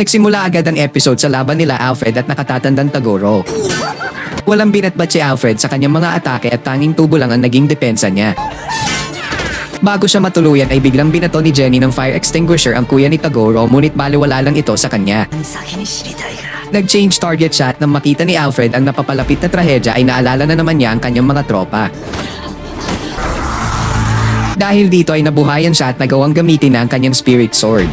Nagsimula agad ang episode sa laban nila Alfred at nakatatandang Tagoro. Walang binatbat si Alfred sa kanyang mga atake at tanging tubo lang ang naging depensa niya. Bago siya matuluyan ay biglang binato ni Jenny ng fire extinguisher ang kuya ni Tagoro ngunit baliwala lang ito sa kanya. Nag-change target shot nang makita ni Alfred ang napapalapit na trahedya ay naalala na naman niya ang kanyang mga tropa. Dahil dito ay nabuhayan siya at nagawang gamitin na ang kanyang spirit sword.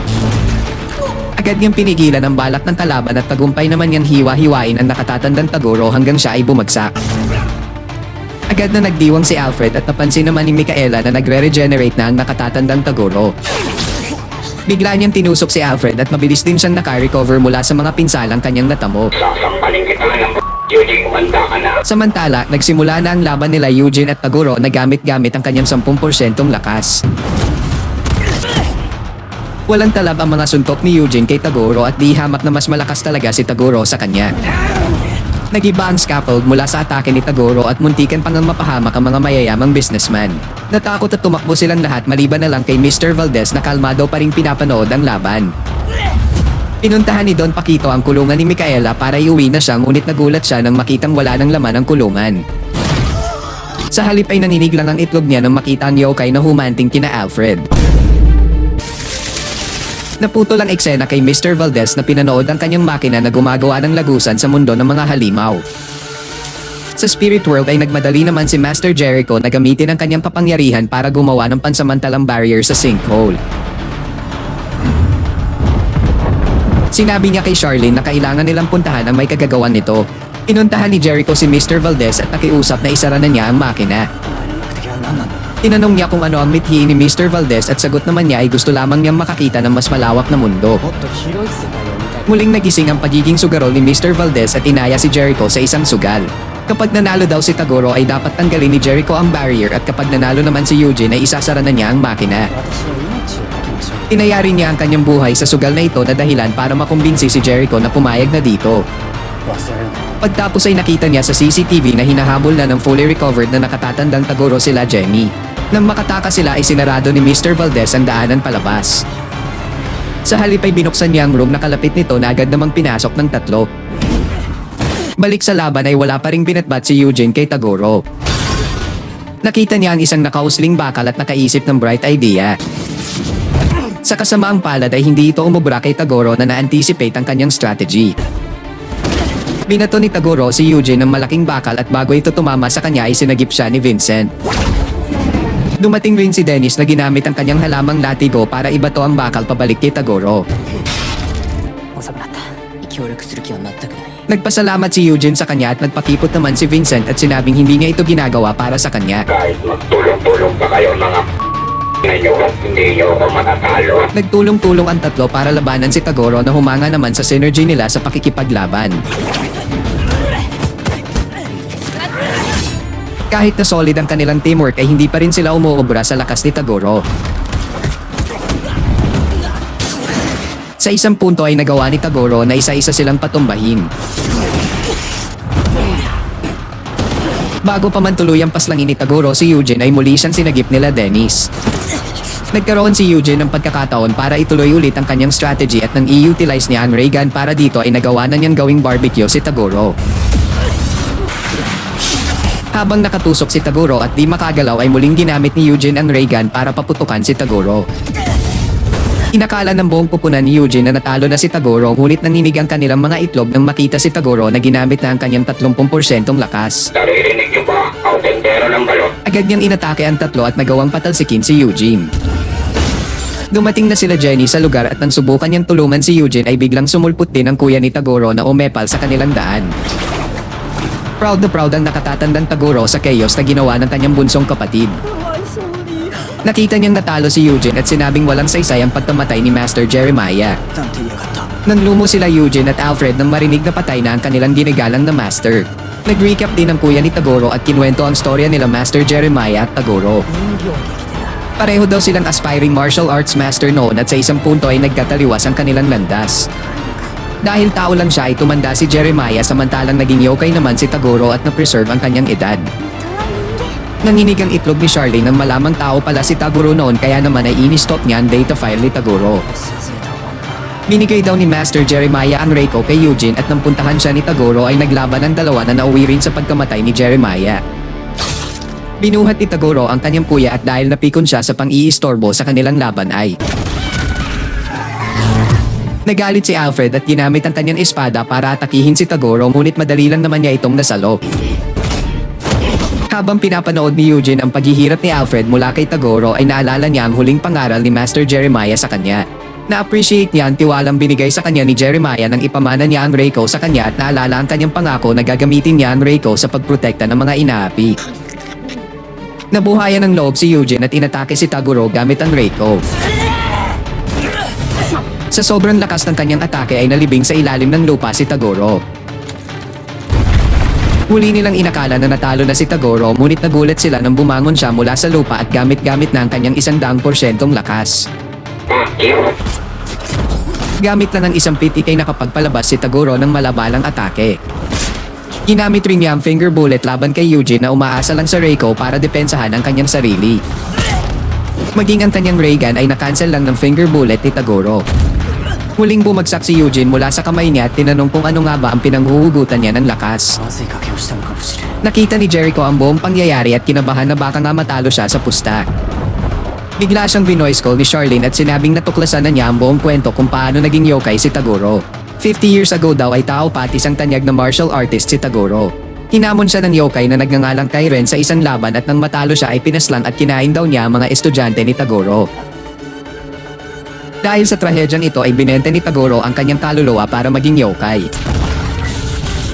Agad niyang pinigilan ang balak ng kalaban at tagumpay naman niyang hiwa-hiwain ang nakatatandang Tagoro hanggang siya ay bumagsak. Agad na nagdiwang si Alfred at napansin naman ni Micaela na nagre-regenerate na ang nakatatandang Tagoro. Bigla niyang tinusok si Alfred at mabilis din siyang naka-recover mula sa mga pinsalang kanyang natamo. Sasampalin kita ng Eugene, kumanda ka na. Samantala, nagsimula na ang laban nila Eugene at Tagoro na gamit-gamit ang kanyang 10% lakas. Walang talab ang mga suntok ni Eugene kay Tagoro at di hamak na mas malakas talaga si Tagoro sa kanya. Nagiba ang scaffold mula sa atake ni Tagoro at muntikan pang mapahamak ang mga mayayamang businessman. Natakot at tumakbo silang lahat maliban na lang kay Mr. Valdez na kalmado pa rin pinapanood ang laban. Pinuntahan ni Don Paquito ang kulungan ni Micaela para iuwi na siya ngunit nagulat siya nang makitang wala ng laman ang kulungan. Sa halip ay naninig lang ang itlog niya nang makita ang yokai na humanting kina Alfred. Naputol ang eksena kay Mr. Valdez na pinanood ang kanyang makina na gumagawa ng lagusan sa mundo ng mga halimaw. Sa Spirit World ay nagmadali naman si Master Jericho na gamitin ang kanyang kapangyarihan para gumawa ng pansamantalang barrier sa sinkhole. Sinabi niya kay Charlene na kailangan nilang puntahan ang may kagagawan nito. Inuntahan ni Jericho si Mr. Valdez at nakiusap na isara na niya ang makina. Tinanong niya kung ano ang mithiin ni Mr. Valdez at sagot naman niya ay gusto lamang niyang makakita ng mas malawak na mundo. Muling nagising ang pagiging sugarol ni Mr. Valdez at inaya si Jericho sa isang sugal. Kapag nanalo daw si Tagoro ay dapat tanggalin ni Jericho ang barrier at kapag nanalo naman si Eugene ay isasara na niya ang makina. Tinayari niya ang kanyang buhay sa sugal na ito na dahilan para makumbinsi si Jericho na pumayag na dito. Pagtapos ay nakita niya sa CCTV na hinahabol na ng fully recovered na nakatatandang taguro sila Jenny. Nang makataka sila ay sinarado ni Mr. Valdez ang daanan palabas. Sa halip ay binuksan niya ang room na kalapit nito na agad namang pinasok ng tatlo. Balik sa laban ay wala pa ring binatbat si Eugene kay Tagoro. Nakita niya ang isang nakausling bakal at nakaisip ng bright idea. Sa kasamaang palad ay hindi ito umubra kay Tagoro na na-anticipate ang kanyang strategy. Binato ni Tagoro si Yuji ng malaking bakal at bago ito tumama sa kanya ay sinagip siya ni Vincent. Dumating rin si Dennis na ginamit ang kanyang halamang latigo para ibato ang bakal pabalik kay Tagoro. Nagpasalamat si Eugene sa kanya at nagpakipot naman si Vincent at sinabing hindi niya ito ginagawa para sa kanya. Kahit magtulong-tulong pa kayo mga Nagtulong-tulong ang tatlo para labanan si Tagoro na humanga naman sa synergy nila sa pakikipaglaban. Kahit na solid ang kanilang teamwork ay hindi pa rin sila umuobra sa lakas ni Tagoro. Sa isang punto ay nagawa ni Tagoro na isa-isa silang patumbahin. Bago pa man tuluyang paslangin ni Tagoro si Eugene ay muli siyang sinagip nila Dennis. Nagkaroon si Eugene ng pagkakataon para ituloy ulit ang kanyang strategy at nang i-utilize niya ang ray gun para dito ay nagawa na niyang gawing barbecue si Tagoro. Habang nakatusok si Tagoro at di makagalaw ay muling ginamit ni Eugene ang ray gun para paputukan si Tagoro. Inakala ng buong pupunan ni Eugene na natalo na si Tagoro ngunit naninig ang kanilang mga itlog nang makita si Tagoro na ginamit na ang kanyang 30% lakas. Naririnig Agad niyang inatake ang tatlo at nagawang patalsikin si Eugene. Dumating na sila Jenny sa lugar at nang subukan niyang tulungan si Eugene ay biglang sumulpot din ang kuya ni Tagoro na umepal sa kanilang daan. Proud na proud ang nakatatandang Tagoro sa chaos na ginawa ng kanyang bunsong kapatid. Nakita niyang natalo si Eugene at sinabing walang saysay ang pagkamatay ni Master Jeremiah. Nanlumo sila Eugene at Alfred nang marinig na patay na ang kanilang ginagalang na master. Nag-recap din ang kuya ni Tagoro at kinwento ang storya nila Master Jeremiah at Tagoro. Pareho daw silang aspiring martial arts master noon at sa isang punto ay nagkataliwas ang kanilang landas. Dahil tao lang siya ay tumanda si Jeremiah samantalang naging yokai naman si Tagoro at na-preserve ang kanyang edad. Nanginig ang itlog ni Charlie nang malamang tao pala si Taguro noon kaya naman ay inistot niya ang data file ni Taguro. Binigay daw ni Master Jeremiah ang Reiko kay Eugene at nang puntahan siya ni Tagoro ay naglaban ang dalawa na nauwi rin sa pagkamatay ni Jeremiah. Binuhat ni Tagoro ang kanyang kuya at dahil napikon siya sa pang-iistorbo sa kanilang laban ay Nagalit si Alfred at ginamit ang kanyang espada para atakihin si Tagoro ngunit madali lang naman niya itong nasalo. Habang pinapanood ni Eugene ang paghihirap ni Alfred mula kay Tagoro ay naalala niya ang huling pangaral ni Master Jeremiah sa kanya. Na-appreciate niya ang tiwalang binigay sa kanya ni Jeremiah nang ipamana niya ang Reiko sa kanya at naalala ang kanyang pangako na gagamitin niya ang Reiko sa pagprotekta ng mga inaapi. Nabuhayan ng loob si Eugene at inatake si Tagoro gamit ang Reiko. Sa sobrang lakas ng kanyang atake ay nalibing sa ilalim ng lupa si Tagoro. Huli nilang inakala na natalo na si Tagoro ngunit nagulat sila nang bumangon siya mula sa lupa at gamit-gamit na ang kanyang isang daang porsyentong lakas. Gamit lang ng isang pitik ay nakapagpalabas si Tagoro ng malabalang atake. Ginamit rin niya ang finger bullet laban kay Eugene na umaasa lang sa Reiko para depensahan ang kanyang sarili. Maging ang kanyang ray gun ay nakancel lang ng finger bullet ni Tagoro. Muling bumagsak si Eugene mula sa kamay niya at tinanong kung ano nga ba ang pinanghuhugutan niya ng lakas. Nakita ni Jericho ang buong pangyayari at kinabahan na baka nga matalo siya sa pusta. Bigla siyang binoise call ni Charlene at sinabing natuklasan na niya ang buong kwento kung paano naging yokai si Taguro. 50 years ago daw ay tao patis ang tanyag na martial artist si Taguro. Hinamon siya ng yokai na nagngangalang kay sa isang laban at nang matalo siya ay pinaslan at kinain daw niya ang mga estudyante ni Taguro. Dahil sa trahedyang ito ay binente ni Tagoro ang kanyang kaluluwa para maging yokai.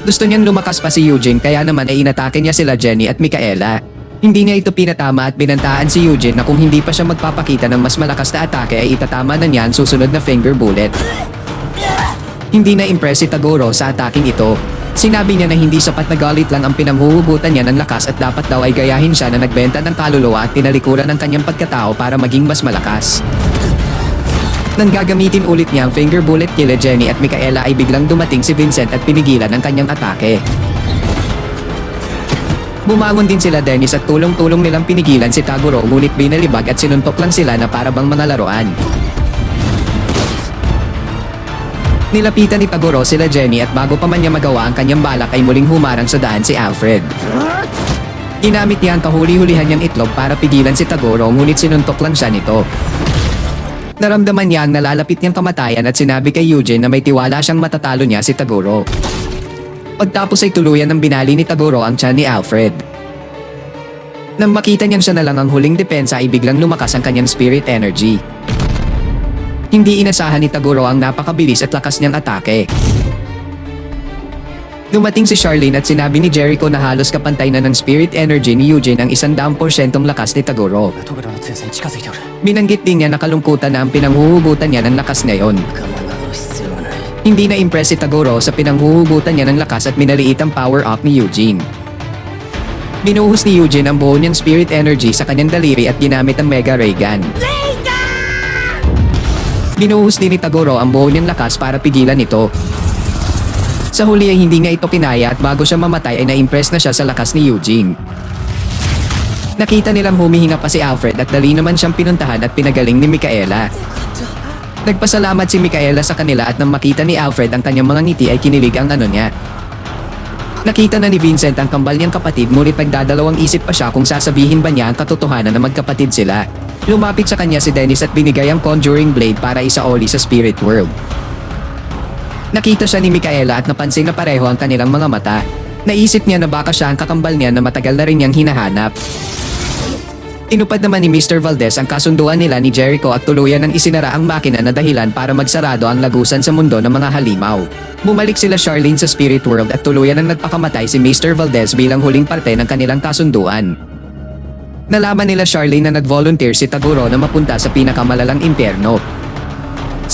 Gusto niyang lumakas pa si Eugene kaya naman ay inatake niya sila Jenny at Micaela. Hindi niya ito pinatama at binantaan si Eugene na kung hindi pa siya magpapakita ng mas malakas na atake ay itatama na niya ang susunod na finger bullet. Hindi na impress si Tagoro sa ataking ito. Sinabi niya na hindi sapat na galit lang ang pinamhuhugutan niya ng lakas at dapat daw ay gayahin siya na nagbenta ng kaluluwa at tinalikuran ng kanyang pagkatao para maging mas malakas. Nang gagamitin ulit niya ang finger bullet kila Jenny at Micaela ay biglang dumating si Vincent at pinigilan ang kanyang atake. Bumangon din sila Dennis at tulong-tulong nilang pinigilan si Taguro ngunit binalibag at sinuntok lang sila na para bang mga laruan. Nilapitan ni Taguro sila Jenny at bago pa man niya magawa ang kanyang balak ay muling humarang sa daan si Alfred. Ginamit niya ang kahuli-hulihan niyang itlog para pigilan si Taguro ngunit sinuntok lang siya nito. Naramdaman niya ang nalalapit niyang kamatayan at sinabi kay Eugene na may tiwala siyang matatalo niya si Taguro. Pagtapos ay tuluyan ng binali ni Taguro ang tiyan ni Alfred. Nang makita niyang siya na lang ang huling depensa ay biglang lumakas ang kanyang spirit energy. Hindi inasahan ni Taguro ang napakabilis at lakas niyang atake. Dumating si Charlene at sinabi ni Jericho na halos kapantay na ng spirit energy ni Eugene ang isang daang porsyentong lakas ni Tagoro. Binanggit din niya na kalungkutan na ang pinanghuhugutan niya ng lakas ngayon. Hindi na impress si Tagoro sa pinanghuhugutan niya ng lakas at minaliit ang power up ni Eugene. Binuhos ni Eugene ang buo niyang spirit energy sa kanyang daliri at ginamit ang Mega Ray Gun. Binuhos din ni Tagoro ang buo niyang lakas para pigilan ito. Sa huli ay hindi niya ito kinaya at bago siya mamatay ay na-impress na siya sa lakas ni Eugene. Nakita nilang humihinga pa si Alfred at dali naman siyang pinuntahan at pinagaling ni Micaela. Nagpasalamat si Micaela sa kanila at nang makita ni Alfred ang kanyang mga ngiti ay kinilig ang ano niya. Nakita na ni Vincent ang kambal niyang kapatid ngunit nagdadalawang isip pa siya kung sasabihin ba niya ang katotohanan na magkapatid sila. Lumapit sa kanya si Dennis at binigay ang conjuring blade para isaoli sa spirit world. Nakita siya ni Micaela at napansin na pareho ang kanilang mga mata. Naisip niya na baka siya ang kakambal niya na matagal na rin niyang hinahanap. Tinupad naman ni Mr. Valdez ang kasunduan nila ni Jericho at tuluyan ng isinara ang makina na dahilan para magsarado ang lagusan sa mundo ng mga halimaw. Bumalik sila Charlene sa spirit world at tuluyan ang nagpakamatay si Mr. Valdez bilang huling parte ng kanilang kasunduan. Nalaman nila Charlene na nag-volunteer si Taguro na mapunta sa pinakamalalang impyerno.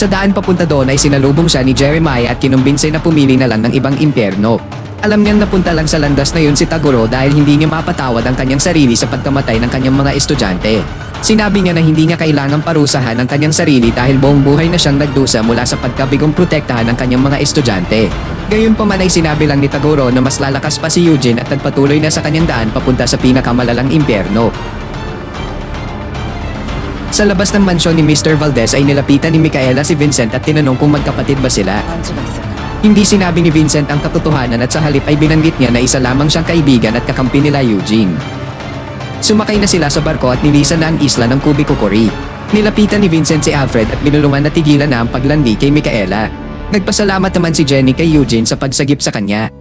Sa daan papunta doon ay sinalubong siya ni Jeremiah at kinumbinse na pumili na lang ng ibang impyerno. Alam niyang napunta lang sa landas na yun si Taguro dahil hindi niya mapatawad ang kanyang sarili sa pagkamatay ng kanyang mga estudyante. Sinabi niya na hindi niya kailangang parusahan ang kanyang sarili dahil buong buhay na siyang nagdusa mula sa pagkabigong protektahan ng kanyang mga estudyante. Gayunpaman ay sinabi lang ni Tagoro na mas lalakas pa si Eugene at nagpatuloy na sa kanyang daan papunta sa pinakamalalang impyerno. Sa labas ng mansyon ni Mr. Valdez ay nilapitan ni Micaela si Vincent at tinanong kung magkapatid ba sila. Hindi sinabi ni Vincent ang katotohanan at sa halip ay binanggit niya na isa lamang siyang kaibigan at kakampi nila Eugene. Sumakay na sila sa barko at nilisan na ang isla ng Kubikokori. Nilapitan ni Vincent si Alfred at binulungan na tigilan na ang paglandi kay Micaela. Nagpasalamat naman si Jenny kay Eugene sa pagsagip sa kanya.